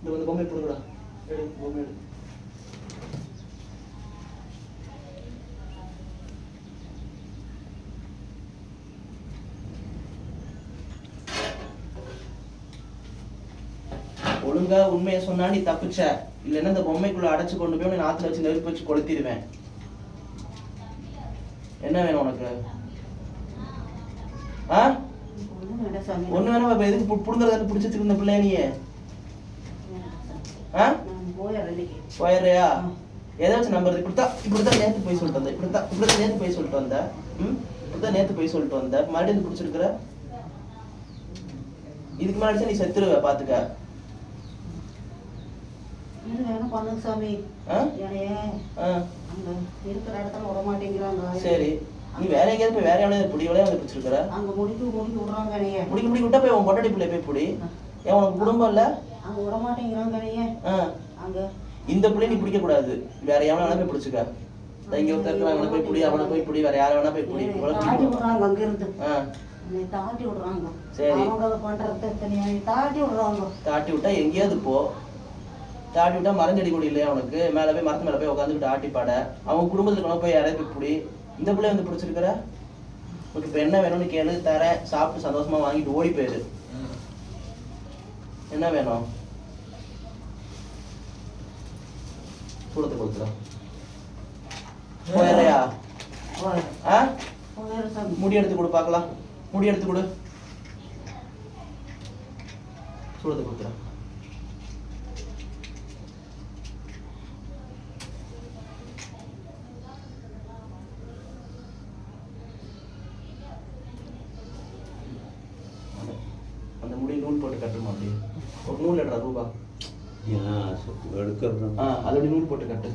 இந்த வந்து பொம்மை போடுங்கடா. எடு பொம்மை எடு. ஒழுங்கா உண்மையை சொன்னா நீ தப்பிச்ச. இல்லைன்னா இந்த பொம்மைக்குள்ள அடைச்சு கொண்டு போய் உன்னை நாத்துல வச்சு நெருப்பு வச்சு கொளுத்திடுவேன். என்ன வேணும் உனக்கு? ஆ? ஒண்ணு வேணாம் இப்ப எதுக்கு புடுங்கறத பிடிச்சி வச்சிருந்த பிள்ளைய நீ ஆ நான் போயிடுறேன் இன்னைக்கு போயிடுறியா ஏதாச்சும் நம்புறது இப்படித்தான் இப்படித்தான் நேத்து போய் சொல்லிட்டு வந்த இப்படித்தான் இப்படித்தான் நேத்து போய் சொல்லிட்டு வந்த. ம்? இப்படித்தான் நேத்து போய் சொல்லிட்டு வந்த. மறுபடியும் பிடிச்சிருக்கிற? இதுக்கு முன்னாடி நீ செத்துருவ பாத்துக்க. சரி. நீ வேற எங்கேயாவது போய் வேற எவனையாவது புடிவளையா வந்து பிடிச்சிருக்கிற? அங்க முடிக்க முடிக்க விடுறாங்க முடிக்க முடிக்க விட்டா போய் உன் பொட்டாடி பிள்ளை போய் புடி. ஏன் உனக்கு குடும்பம் இல்ல? மாட்டேங்கிறாங்க என்னைய ஆ. அங்க. இந்த பிள்ளை நீ பிடிக்க கூடாது வேற எவனை வேணா போய் பிடிச்சுக்க. இங்க ஒருத்தர் இருக்கிறான், அவனை போய் பிடி அவனை போய் பிடி வேற யாரை வேணா போய் பிடி. விடுறாங்க அங்க இருந்து தாண்டி விடுறாங்க. சரி. அவங்க பண்றது தனியா தாண்டி விடுறாங்க. தாட்டி விட்டா எங்கேயாவது போ. தாட்டி விட்டா மரஞ்செடி கொடி இல்லையா உனக்கு மேல போய் மரத்து மேல போய் உட்காந்துக்கிட்டு ஆட்டி பாட. அவங்க குடும்பத்துல இருக்கணும் போய் யாரையும் போய் பிடி இந்த பிள்ளை வந்து பிடிச்சிருக்கிற? உனக்கு இப்ப என்ன வேணும்னு கேளு தரேன். சாப்பிட்டு சந்தோஷமா வாங்கிட்டு ஓடி போயிரு. என்ன வேணும்? கொடுத்துரும் போயிடுறியா போய் ஆ முடி எடுத்து கொடு பார்க்கலாம் முடி எடுத்து கொடு சுடுறது கொடுத்துறேன் அந்த முடி நூல் போட்டு கட்டுமா அப்படி ஒரு நூல் எடுறா ரூபா எடுக்கிறது அது அப்படி நூல் போட்டு கட்டு.